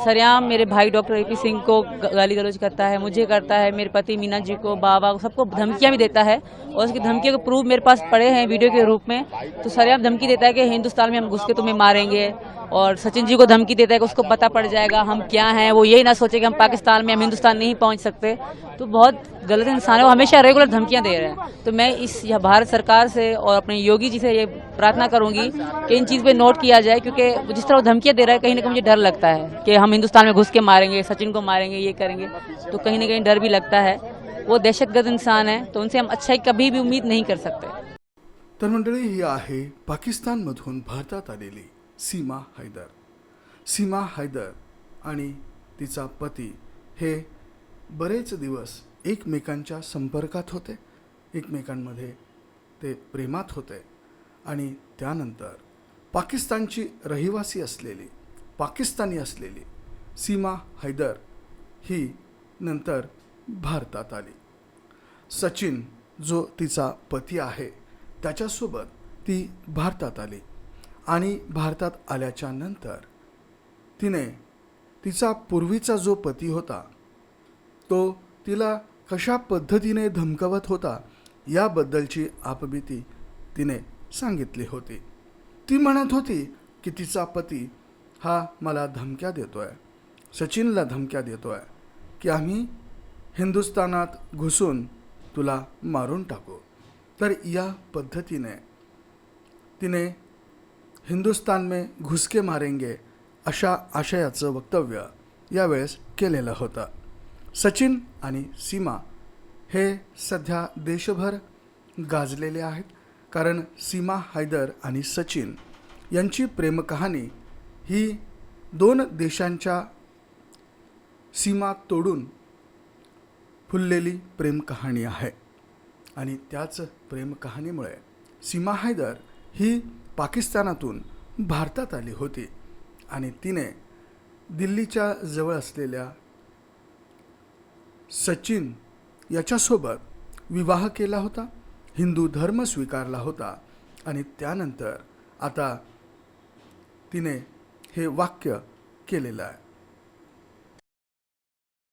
सरेआम मेरे भाई डॉक्टर एपी सिंह को गाली गलौज करता है, मुझे करता है, मेरे पति मीना जी को, बाबा को, सबको धमकियाँ भी देता है और उसकी धमकियों के प्रूफ मेरे पास पड़े हैं वीडियो के रूप में। तो सरेआम धमकी देता है कि हिंदुस्तान में हम घुस के तुम्हें मारेंगे। और सचिन जी को धमकी देता है कि उसको पता पड़ जाएगा हम क्या हैं, वो यही ना सोचे कि हम पाकिस्तान में, हम हिंदुस्तान नहीं पहुँच सकते। तो बहुत गलत इंसान है, वो हमेशा रेगुलर धमकियाँ दे रहे हैं। तो मैं इस भारत सरकार से और अपने योगी जी से ये प्रार्थना करूँगी कि इन चीज़ पे नोट किया जाए, क्योंकि जिस तरह वो धमकियाँ दे रहा है, कहीं ना कहीं मुझे डर लगता है कि हम हिंदुस्तान में घुस के मारेंगे, सचिन को मारेंगे, ये करेंगे। तो कहीं ना कहीं डर भी लगता है। वो दहशतगर्द इंसान है तो उनसे हम अच्छाई कभी भी उम्मीद नहीं कर सकते। तर मंडळी ही आहे पाकिस्तानमधून भारतात आलेली सीमा हैदर। सीमा हैदर आणि तिचा पती हे बरेच दिवस एकमेकांच्या संपर्कात होते. एकमेकांमध्ये ते प्रेमात होते. आणि त्यानंतर पाकिस्तानची रहिवासी असलेली पाकिस्तानी असलेली सीमा हैदर ही नंतर भारतात आली. सचिन जो तिचा पती आहे त्याच्यासोबत ती भारतात आली. आणि भारतात आल्याच्यानंतर तिने तिचा पूर्वीचा जो पती होता तो तिला कशा पद्धतीने धमकवत होता याबद्दलची आपबीती तिने सांगितली होती. ती म्हणत होती की तिचा पती हा मला धमक्या देतोय सचिनला धमक्या देतोय की आम्ही हिंदुस्थानात घुसून तुला मारून टाकू. तर या पद्धतीने तिने हिंदुस्तान में घुसके मारेंगे अशा आशयाचं वक्तव्य यावेळेस केलेलं होतं. सचिन आणि सीमा हे सध्या देशभर गाजलेले आहेत. कारण सीमा हैदर आणि सचिन यांची प्रेमकहाणी ही दोन देशांच्या सीमा तोडून फुललेली प्रेमकहाणी आहे. आणि त्याच प्रेमकहाणीमुळे सीमा हैदर ही पाकिस्तानातून भारतात आली होती आणि तिने दिल्लीच्या जवळ असलेल्या सचिन याच्यासोबत विवाह केला होता हिंदू धर्म स्वीकारला होता आणि त्यानंतर आता तिने हे वाक्य केलेलं आहे.